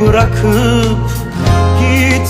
Bırakıp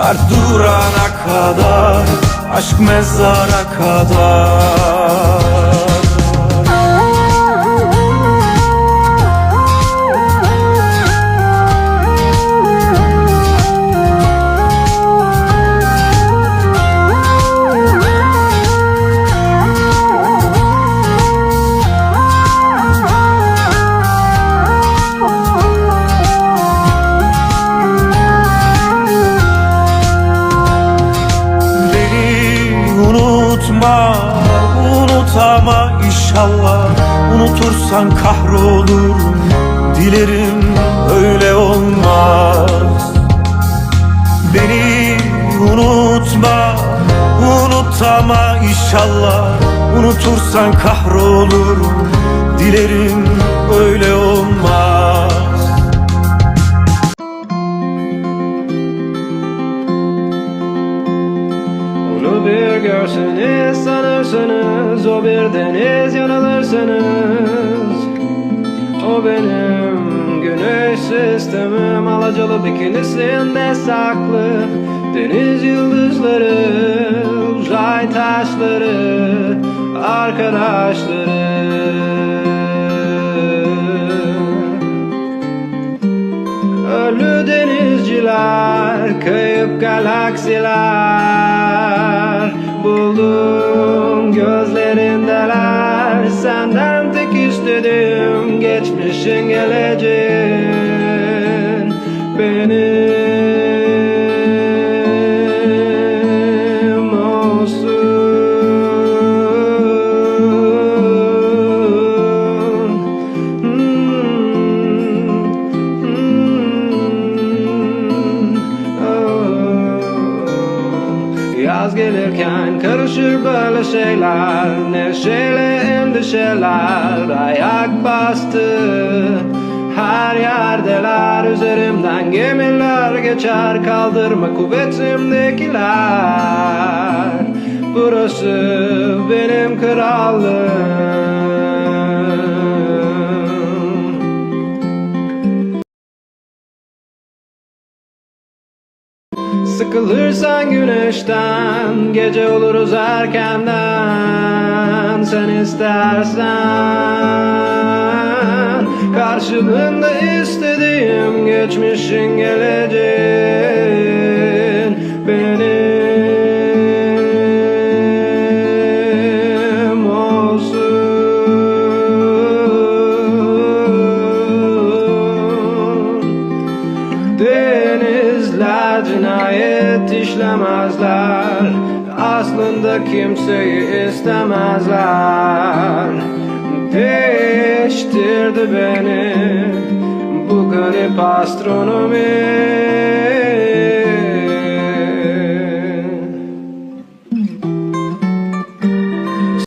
Kar durana kadar Aşk mezara kadar inşallah Unutursan kahrolurum, dilerim öyle olmaz. Beni unutma, unutama inşallah. Unutursan kahrolurum, dilerim öyle olmaz O bir deniz yanılırsınız. O benim güneş sistemim Alacalı bikinisinde saklı Deniz yıldızları Uzay taşları Arkadaşları. Ölü denizciler, kayıp galaksiler istediğim geçmişin geleceğin Benim Yaz gelirken karışır böyle şeyler. Neşeyle endişeler ayak bastı. Her yerdeler üzerimden gemiler geçer. Kaldırma kuvvetimdekiler. Burası benim krallığım Sıkılırsan güneşten Gece oluruz erkenden Sen istersen. Karşılığında istediğim Geçmişin geleceğin cinayet işlemezler. Aslında kimseyi istemezler. Değiştirdi beni Bu garip astronomi